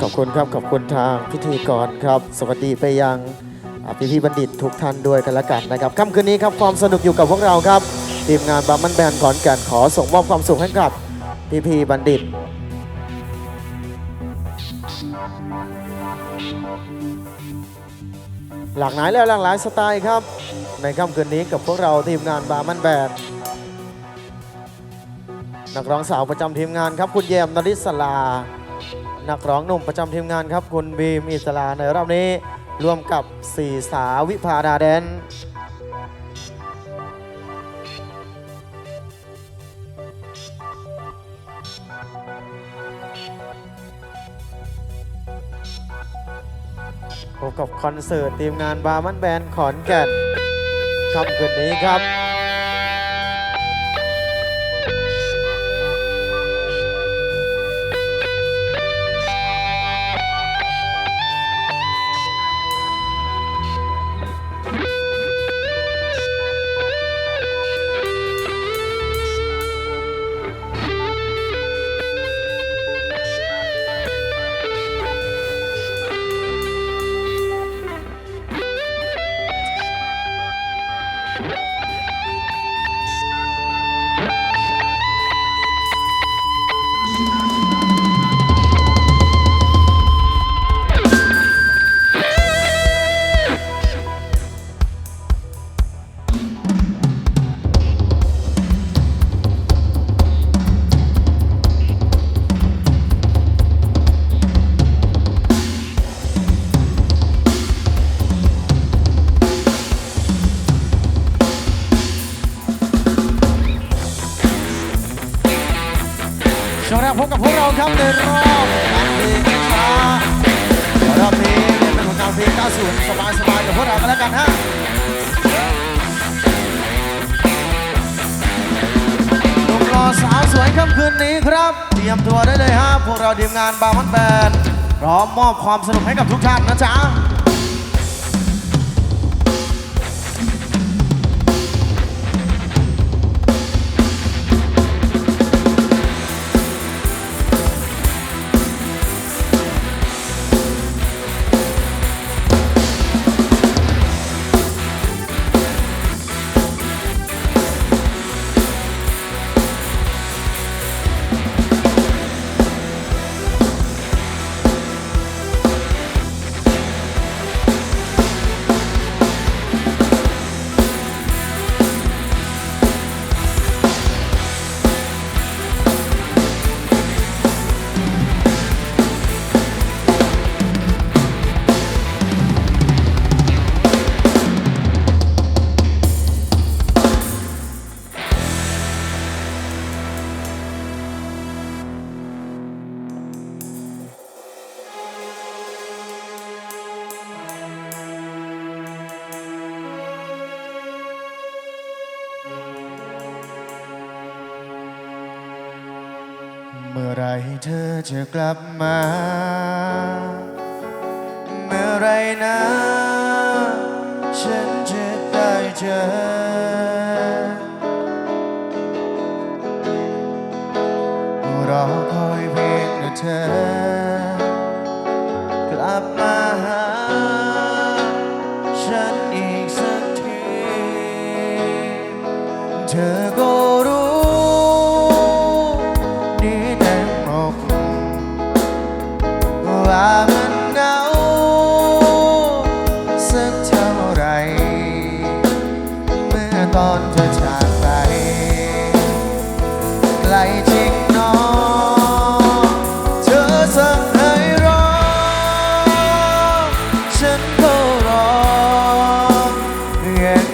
ขอบคุณครับขอบคุณทางพิธีกรครับ สวัสดีไปยังพี่พี่บัณฑิตทุกท่านด้วยกันละกันนะครับค่ำคืนนี้ครับความสนุกอยู่กับพวกเราครับทีมงานบามันแบนขอนแก่นขอส่งมอบความสุขให้กับพี่พี่บัณฑิตหลากหลายและหลากหลายสไตล์ครับ ในค่ำคืนนี้กับพวกเราทีมงานบามันแบน นักร้องสาวประจำทีมงานครับ คุณแยมนริศลา นักร้องหนุ่มประจำทีมงานครับ คุณบีมอิสลาในรอบนี้ร่วมกับสี่สาวิภาดาแดนพบกับคอนเสิร์ตทีมงานบาร์มันแบนขอนแก่นค่ำคืนนี้ครับ ครับในรอบการเพลงช้ารอบนี้เป็นผลงานเพลง90สบายสบายกับพวกเรากันแล้วกันฮะหนุ่มรอสาวสวยค่ำคืนนี้ครับ เตรียมตัวได้เลยฮะพวกเราทีมงานบาร์มันแบนพร้อมมอบความสนุกให้กับทุกท่านนะจ๊ะ ธอจะกลับมา เมื่อไรนะ ฉันจะได้เจอ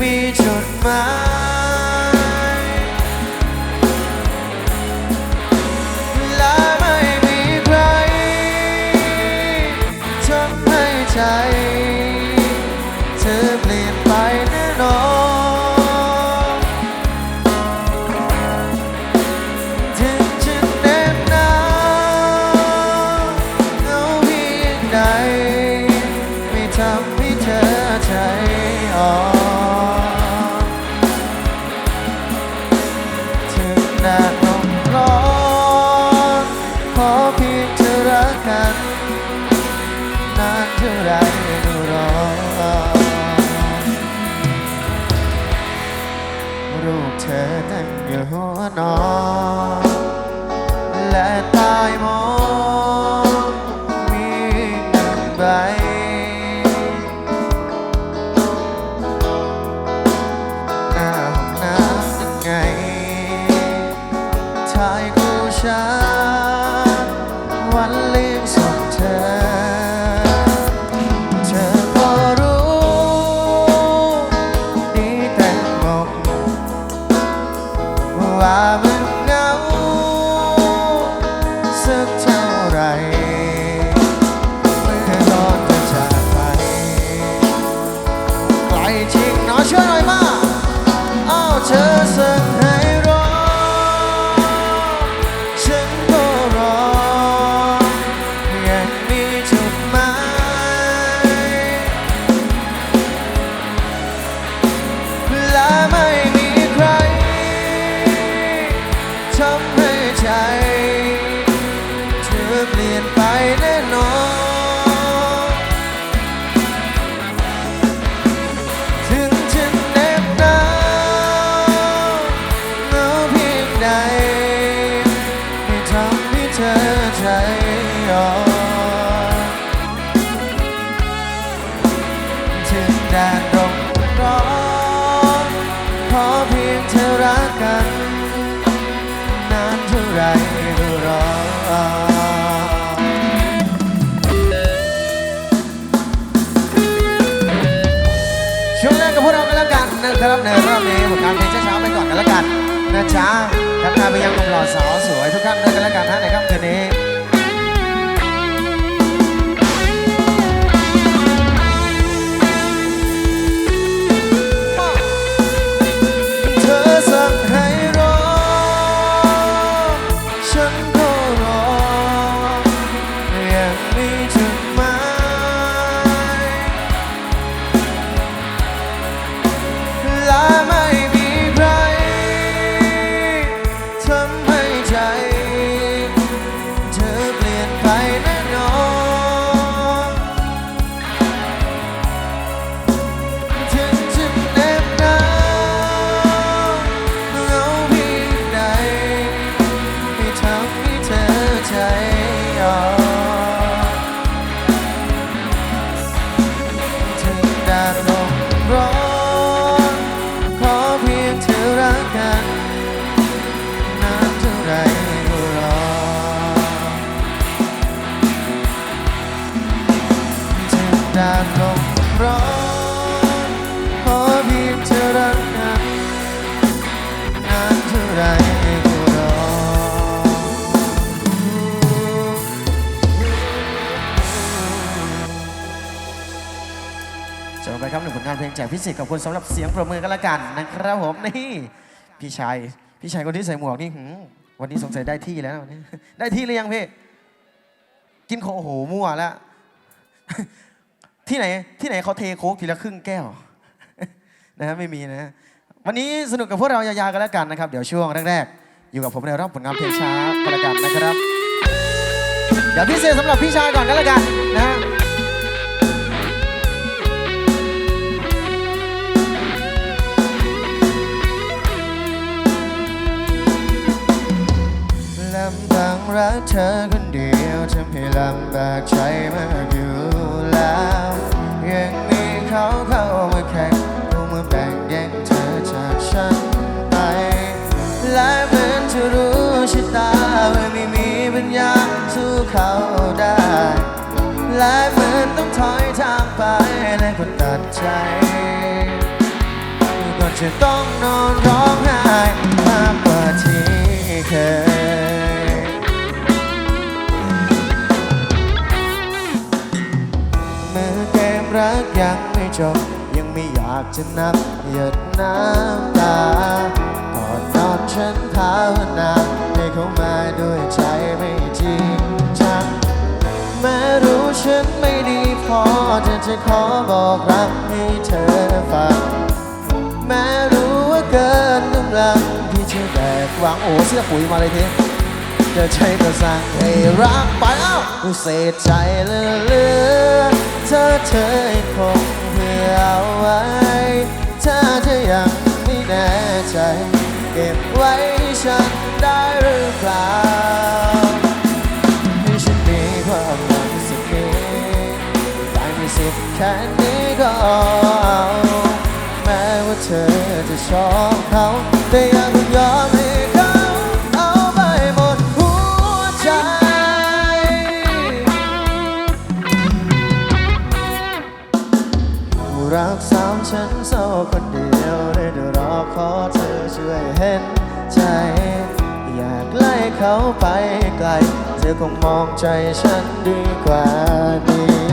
มีจุดหมาย หน้าลร้อนขอเพียงเธอรักกันนานเท่าไรก็รอรูปเธอตั้งอยู่หัวนอน วันเล ขอเพียงเธอรักกัน นานเท่าไรก็รอช่วงแรกกับพวกเรากันแล้วกันนะครับในรอบนี้ผลงานเพลงช้าๆไปก่อนกันแล้วกันนะจ๊ะทักทายไปยังหนุ่มหล่อสาวสวยทุกท่านด้วยกันแล้วกันท่านในค่ำคืนนี้ จบไปครับหนึ่งผลงานเพลงแจกพิเศษขอบคุณสำหรับเสียงประมือกันละกันนะครับผมนี่พี่ชายพี่ชายคนที่ใส่หมวกนี่หืมวันนี้สงสัยได้ที่แล้วนะวันนี้ได้ที่หรือยังพี่กินโคโอ้โหมั่วแล้วที่ไหนที่ไหนเขาเทโค้กทีละครึ่งแก้วนะฮะไม่มีนะวันนี้สนุกกับพวกเรายาวๆกันแล้วกันนะครับ เดี๋ยวช่วงแรกๆ อยู่กับผมในรอบผลงานเพลงช้ากันละกันนะครับเดี๋ยวพิเศษสำหรับพี่ชายก่อนกันแล้วกันนะ ธอคนเดียวทำให้ลำบากใจมากอยู่แล้วยังมีเขาเข้ามาแข่งเข้ามาแบ่งแย่งเธอจากฉันไปและเหมือนจะรู้ชะตาว่าไม่มีปัญญาสู้เขาได้ และเหมือนต้องถอยทางไปและคนตัดใจก่อนจะต้องนอนร้อง จบ ยังไม่อยากจะนับหยดน้ำตาก่อนนอนฉันภาวนาให้เขามาด้วยใจไม่จริงจังแม้รู้ฉันไม่ดีพอจะจะขอบอกรักให้เธอฟังแม้รู้ว่าเกินกำลังที่จะแบกหวังโอ้เสื้อปุ๋ยมาเลยทีเธอใจก็สั่งให้รักไปเอ้าเสียใจเหลือเธอเธอคง เอาไว้ ถ้าเธอยังไม่แน่ใจ เก็บไว้ฉันได้หรือเปล่าให้ฉันมีความหวังสักนิดได้มีสิทธิ์แค่นี้ก็เอาแม้ว่าเธอจะชอบเขาแต่อย่าเพิ่งยอม ฉันเศร้าคนเดียวได้แต่รอขอเธอช่วยเห็นใจ อยากไล่เขาไปไกล เธอคงมองใจฉันดีกว่านี้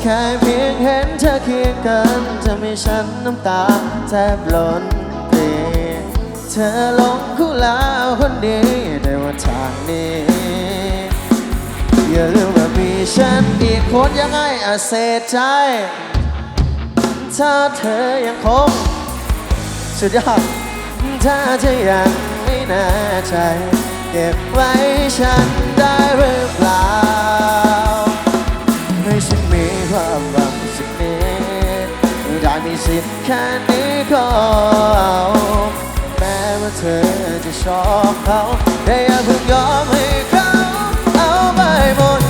แค่เพียงเห็นเธอเคียงกันจะมีฉันน้ำตาแทบล้นปีเธอหลงคู่แล้วคนดีในวันทางนี้ อย่าลืมว่ามีฉันอีกคนยังไงอาเสียใจ ถ้าเธอยังคงสุดยอดถ้าเธอยังไม่แน่ใจ เก็บไว้ฉันได้หรือเปล่า ให้ฉันมีความหวังสักนิดได้มีสิทธิ์แค่นี้ก็เอาแม้ว่าเธอจะชอบเขา แต่อย่าเพิ่งยอมให้เขาเอาไปหมด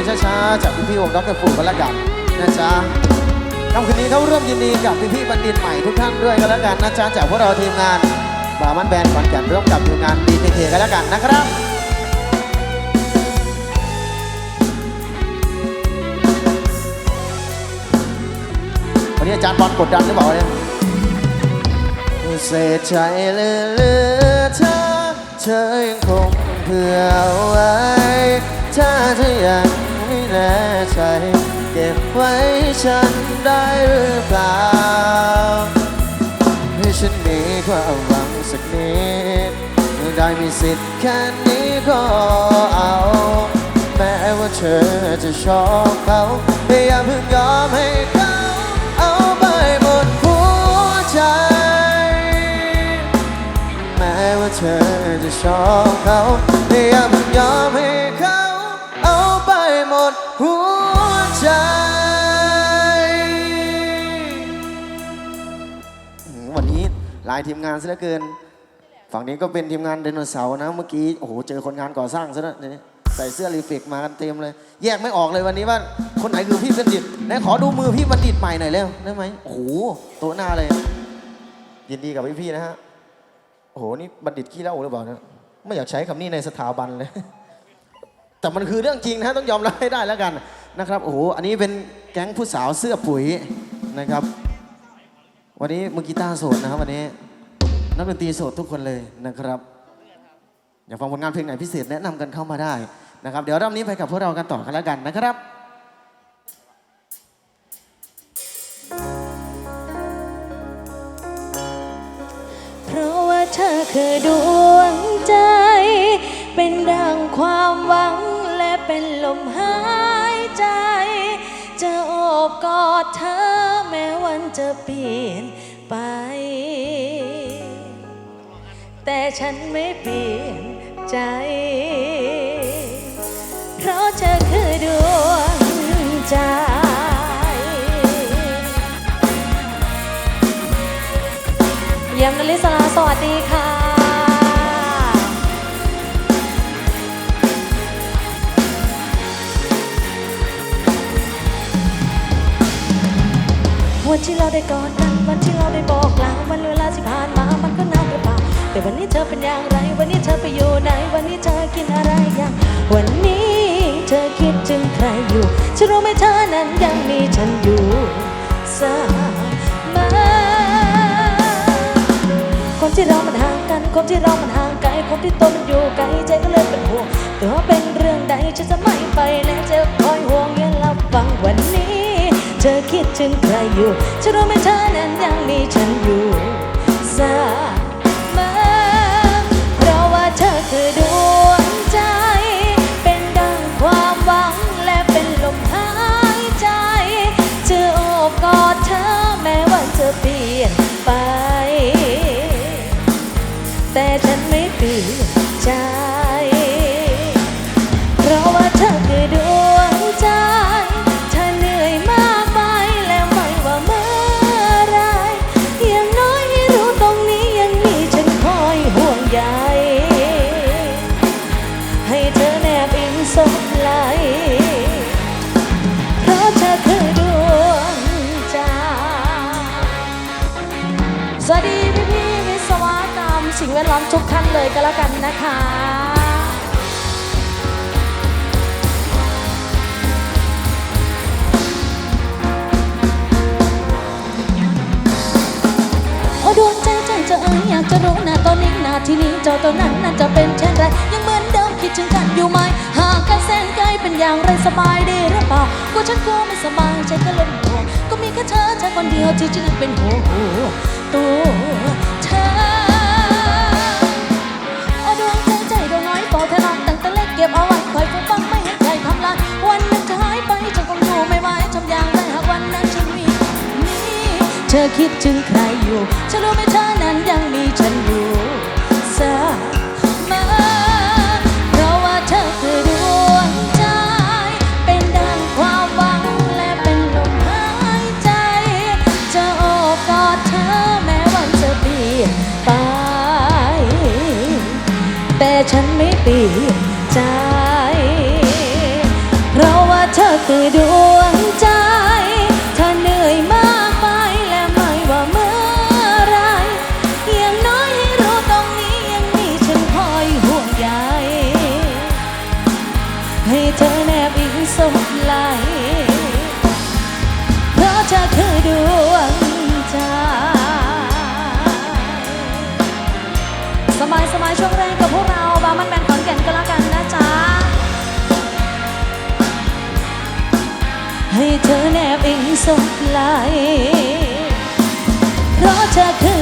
ลงช้าๆ จากพี่ๆวงด็อกเตอร์ฟูกันแล้วกันนะจ๊ะค่ำคืนนี้เขาร่วมยินดีกับพี่ๆบัณฑิตใหม่ทุกท่านด้วยกันแล้วกันนะจ๊ะจากพวกเราทีมงานบามันแบนด์ขอนแก่นร่วมกับทีมงานดีเคกันแล้วกันนะครับวันนี้อาจารย์บอลกดดันหรือเปล่าเนี่ยเสียใจเลือเลือเธอเธอยังคงเผื่อไว้ ถ้าเธอยัง แน่ใจ เก็บไว้ฉันได้หรือเปล่า ให้ฉันมีความหวังสักนิด ได้มีสิทธิ์แค่นี้ก็เอา แม้ว่าเธอจะชอบเขาแต่อย่าเพิ่งยอมให้เขาเอาไปหมดหัวใจ แม้ว่าเธอจะชอบเขาแต่อย่าเพิ่ง ลายทีมงานซะเหลือเกิน ฝั่งนี้ก็เป็นทีมงานไดโนเสาร์นะ เมื่อกี้โอ้โหเจอคนงานก่อสร้างซะแล้วนี่ใส่เสื้อรีเฟกมากันเต็มเลย แยกไม่ออกเลยวันนี้ว่า คนไหนคือพี่บัณฑิตไหนขอดูมือพี่บัณฑิตใหม่หน่อยเร็วได้ไหมโอ้โหโต๊ะหน้าเลย ยินดีกับพี่ๆนะฮะโอ้โหนี่บัณฑิตขี้เล้าหรือเปล่าเนี่ยไม่อยากใช้คำนี้ในสถาบันเลย แต่มันคือเรื่องจริงนะฮะต้องยอมรับให้ได้แล้วกันนะครับโอ้โหอันนี้เป็นแก๊งผู้สาวเสื้อปุ๋ยนะครับ วันนี้มือกีตาร์โสดนะครับวันนี้นักดนตรีโสดทุกคนเลยนะครับอยากฟังผลงานเพลงไหนพิเศษแนะนำกันเข้ามาได้นะครับ เดี๋ยวรอบนี้ไปกับพวกเรากันต่อกันแล้วกันนะครับเพราะว่าเธอคือดวงใจ เป็นดังความหวังและเป็นลมหายใจ บกอดเธอแม้วันจะเปลี่ยนไป แต่ฉันไม่เปลี่ยนใจ เพราะเธอคือดวงใจยี่ยมนลิสลาสวัสดีค่ะ วันที่เราได้กอดกันวันที่เราได้บอกลาวันเวลาที่ผ่านมามันก็นานหรือเปล่าแต่วันนี้เธอเป็นอย่างไร วันนี้เธอไปอยู่ไหน วันนี้เธอกินอะไรยังวันนี้เธอคิดถึงใครอยู่ฉันรู้ไหมเธอนั้นยังมีฉันอยู่เสมอคนที่เรามันห่างกันคนที่เรามันห่างไกลคนที่ตนอยู่ไกลใจก็เลยเป็นห่วงแต่ว่าเป็นเรื่องใดฉันจะไม่ไปและจะ เธอคิดถึงใครอยู่ฉันรู้ไหมเธอนั้นยังมีฉันอยู่เสมอเพราะว่าเธอคือดวงใจ เป็นดังความหวังและเป็นลมหายใจเธอโอบกอดเธอแม้ว่าจะเปลี่ยนไป แต่ฉันไม่เปลี่ยนใจ นะคะโอ้ดวงใจใจจะเอ๋ยอยากจะรู้นะตอนนี้นาที่นี้เจ้าตัวนั้นน่าจะเป็นเช่นไร ยังเหมือนเดิมคิดถึงกันอยู่ไหมหากกันแสนไกลเป็นอย่างไรสบายดีหรือเปล่าก็ฉันกลัวไม่สบายใจก็เล่นห่วงก็มีแค่เธอเธอคนเดียวที่จะเป็นหัวหัวตัว กเก็บเอาไว้คอยฟังฟังไม่ให้ใครทำลายวันหนึงจะหายไปฉันคงอยู่ไม่ไหวทำอย่างไรหากวันนั้นฉันมีนี่เธอคิดถึงใครอยู่ฉันรู้ไหมเธอนั้นยังมีฉันอยู่เส ให้เธอแนบอิงสดไหลเพราะเธอคือดวงใจสบายสบายช่วงแรกกับพวกเราบามันแมนขอนแก่นก็แล้วกันนะจ๊ะ ให้เธอแนบอิงสดไหลเพราะเธอคือ